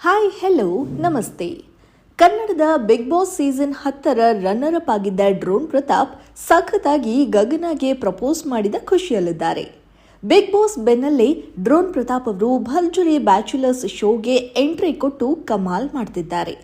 Hi hello ನಮಸ್ತೆ. ಕನ್ನಡದ big boss season ಹತ್ತರ ರನ್ನರ್ ಅಪ್ ಆಗಿದ್ದ ಡ್ರೋನ್ ಪ್ರತಾಪ್ ಸಖತ್ತಾಗಿ ಗಗನಾಗೆ ಪ್ರಪೋಸ್ ಮಾಡಿದ ಖುಷಿಯಲ್ಲಿದ್ದಾರೆ. ಬಿಗ್ ಬಾಸ್ ಬೆನ್ನಲ್ಲೇ ಡ್ರೋನ್ ಪ್ರತಾಪ್ ಅವರು ಭರ್ಜರಿ ಬ್ಯಾಚುಲರ್ಸ್ ಶೋಗೆ ಎಂಟ್ರಿ ಕೊಟ್ಟು ಕಮಾಲ್ ಮಾಡ್ತಿದ್ದಾರೆ.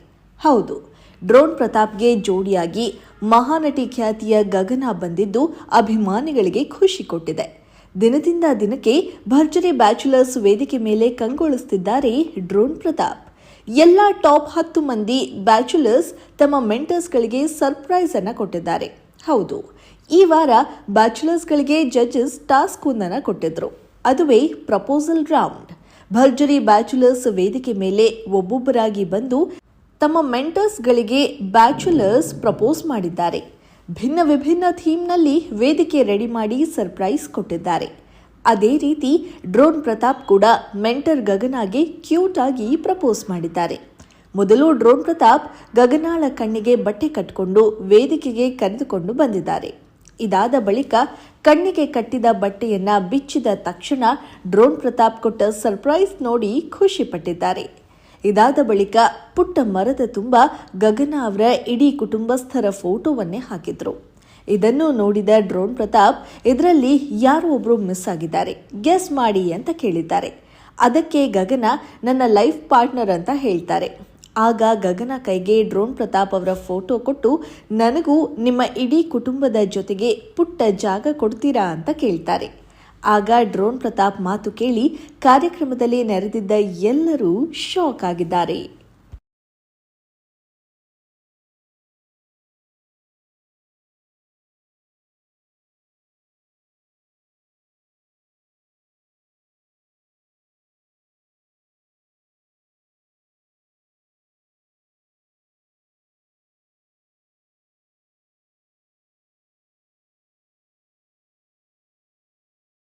ಹೌದು, ಡ್ರೋನ್ ಪ್ರತಾಪ್ಗೆ ಜೋಡಿಯಾಗಿ ಮಹಾನಟಿ ಖ್ಯಾತಿಯ ಗಗನ ಬಂದಿದ್ದು ಅಭಿಮಾನಿಗಳಿಗೆ ಖುಷಿ ಕೊಟ್ಟಿದೆ. ದಿನದಿಂದ ದಿನಕ್ಕೆ ಭರ್ಜರಿ ಬ್ಯಾಚುಲರ್ಸ್ ವೇದಿಕೆ ಮೇಲೆ ಕಂಗೊಳಿಸುತ್ತಿದ್ದಾರೆ ಡ್ರೋನ್ ಪ್ರತಾಪ್. ಎಲ್ಲ ಟಾಪ್ ಹತ್ತು ಮಂದಿ ಬ್ಯಾಚುಲರ್ಸ್ ತಮ್ಮ ಮೆಂಟರ್ಸ್ಗಳಿಗೆ ಸರ್ಪ್ರೈಸ್ ಅನ್ನು ಕೊಟ್ಟಿದ್ದಾರೆ. ಹೌದು, ಈ ವಾರ ಬ್ಯಾಚುಲರ್ಸ್ಗಳಿಗೆ ಜಡ್ಜಸ್ ಟಾಸ್ಕ್ ಒಂದನ್ನು ಕೊಟ್ಟಿದ್ರು. ಅದುವೇ ಪ್ರಪೋಸಲ್ ರೌಂಡ್. ಭರ್ಜರಿ ಬ್ಯಾಚುಲರ್ಸ್ ವೇದಿಕೆ ಮೇಲೆ ಒಬ್ಬೊಬ್ಬರಾಗಿ ಬಂದು ತಮ್ಮ ಮೆಂಟರ್ಸ್ಗಳಿಗೆ ಬ್ಯಾಚುಲರ್ಸ್ ಪ್ರಪೋಸ್ ಮಾಡಿದ್ದಾರೆ. ಭಿನ್ನ ವಿಭಿನ್ನ ಥೀಮ್ನಲ್ಲಿ ವೇದಿಕೆ ರೆಡಿ ಮಾಡಿ ಸರ್ಪ್ರೈಸ್ ಕೊಟ್ಟಿದ್ದಾರೆ. ಅದೇ ರೀತಿ ಡ್ರೋನ್ ಪ್ರತಾಪ್ ಕೂಡ ಮೆಂಟರ್ ಗಗನಾಗೆ ಕ್ಯೂಟ್ ಆಗಿ ಪ್ರಪೋಸ್ ಮಾಡಿದ್ದಾರೆ. ಮೊದಲು ಡ್ರೋನ್ ಪ್ರತಾಪ್ ಗಗನಾಳ ಕಣ್ಣಿಗೆ ಬಟ್ಟೆ ಕಟ್ಟಿಕೊಂಡು ವೇದಿಕೆಗೆ ಕರೆದುಕೊಂಡು ಬಂದಿದ್ದಾರೆ. ಇದಾದ ಬಳಿಕ ಕಣ್ಣಿಗೆ ಕಟ್ಟಿದ ಬಟ್ಟೆಯನ್ನ ಬಿಚ್ಚಿದ ತಕ್ಷಣ ಡ್ರೋನ್ ಪ್ರತಾಪ್ ಕೊಟ್ಟ ಸರ್ಪ್ರೈಸ್ ನೋಡಿ ಖುಷಿಪಟ್ಟಿದ್ದಾರೆ. ಇದಾದ ಬಳಿಕ ಪುಟ್ಟ ಮರದ ತುಂಬ ಗಗನ ಅವರ ಇಡೀ ಕುಟುಂಬಸ್ಥರ ಫೋಟೋವನ್ನೇ ಹಾಕಿದ್ರು. ಇದನ್ನು ನೋಡಿದ ಡ್ರೋನ್ ಪ್ರತಾಪ್, ಇದರಲ್ಲಿ ಯಾರೋ ಒಬ್ರು ಮಿಸ್ ಆಗಿದ್ದಾರೆ. ಗೆಸ್ ಮಾಡಿ ಅಂತ ಕೇಳಿದ್ದಾರೆ. ಅದಕ್ಕೆ ಗಗನ ನನ್ನ ಲೈಫ್ ಪಾರ್ಟ್ನರ್ ಅಂತ ಹೇಳ್ತಾರೆ. ಆಗ ಗಗನ ಕೈಗೆ ಡ್ರೋನ್ ಪ್ರತಾಪ್ ಅವರ ಫೋಟೋ ಕೊಟ್ಟು, ನನಗೂ ನಿಮ್ಮ ಇಡೀ ಕುಟುಂಬದ ಜೊತೆಗೆ ಪುಟ್ಟ ಜಾಗ ಕೊಡ್ತೀರಾ ಅಂತ ಕೇಳ್ತಾರೆ. ಆಗ ಡ್ರೋನ್ ಪ್ರತಾಪ್ ಮಾತು ಕೇಳಿ ಕಾರ್ಯಕ್ರಮದಲ್ಲಿ ನೆರೆದಿದ್ದ ಎಲ್ಲರೂ ಶಾಕ್ ಆಗಿದ್ದಾರೆ.